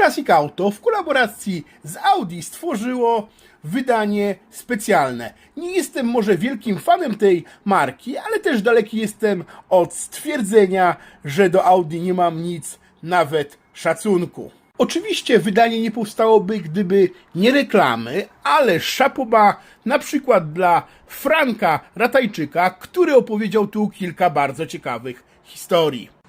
Classic Auto w kolaboracji z Audi stworzyło wydanie specjalne. Nie jestem może wielkim fanem tej marki, ale też daleki jestem od stwierdzenia, że do Audi nie mam nic, nawet szacunku. Oczywiście wydanie nie powstałoby, gdyby nie reklamy, ale szapoba na przykład dla Franka Ratajczyka, który opowiedział tu kilka bardzo ciekawych historii.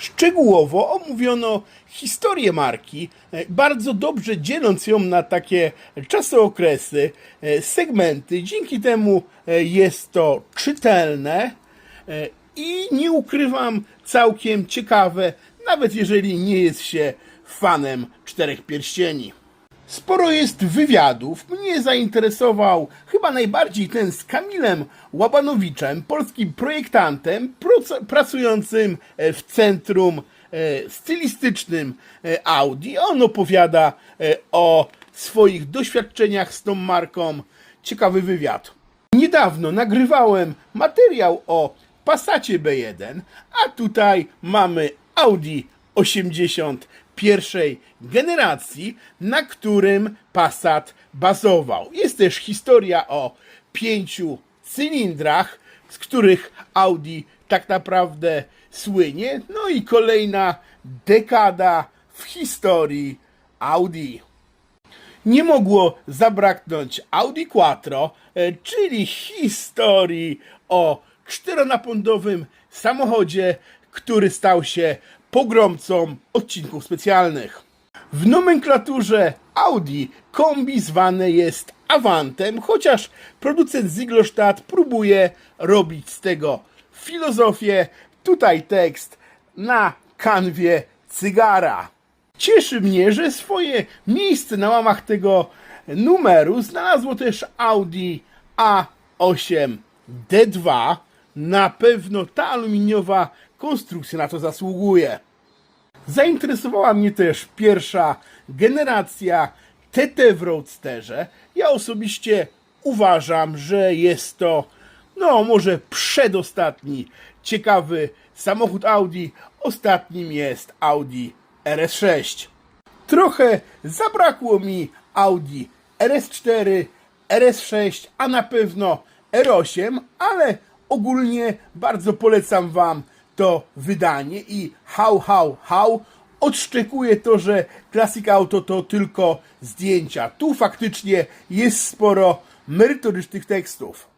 Szczegółowo omówiono historię marki, e, bardzo dobrze dzieląc ją na takie czasookresy, e, segmenty. Dzięki temu e, jest to czytelne i nie ukrywam całkiem ciekawe, nawet jeżeli nie jest się fanem Czterech Pierścieni. Sporo jest wywiadów. Mnie zainteresował chyba najbardziej ten z Kamilem Łabanowiczem, polskim projektantem pracującym e, w centrum e, stylistycznym e, Audi. On opowiada o swoich doświadczeniach z tą marką. Ciekawy wywiad. Niedawno nagrywałem materiał o Passacie B1, a tutaj mamy Audi 81 generacji, na którym Passat bazował. Jest też historia o pięciu cylindrach, z których Audi tak naprawdę słynie. No i kolejna dekada w historii Audi nie mogło zabraknąć Audi Quattro, e, czyli historii o czteronapędowym samochodzie, który stał się pogromcą odcinków specjalnych. W nomenklaturze Audi kombi zwane jest Avantem, chociaż producent Ziglostadt próbuje robić z tego filozofię. Tutaj tekst na kanwie cygara. Cieszy mnie, że swoje miejsce na łamach tego numeru znalazło też Audi A8 D2. Na pewno ta aluminiowa konstrukcja na to zasługuje. Zainteresowała mnie też pierwsza generacja TT w Roadsterze. Ja osobiście uważam, że jest to, no może przedostatni ciekawy samochód Audi. Ostatnim jest Audi RS6. Trochę zabrakło mi Audi RS4, RS6, a na pewno R8, ale ogólnie bardzo polecam Wam to wydanie i how, how, how odszczekuje to, że Classic Auto to tylko zdjęcia. Tu faktycznie jest sporo merytorycznych tekstów.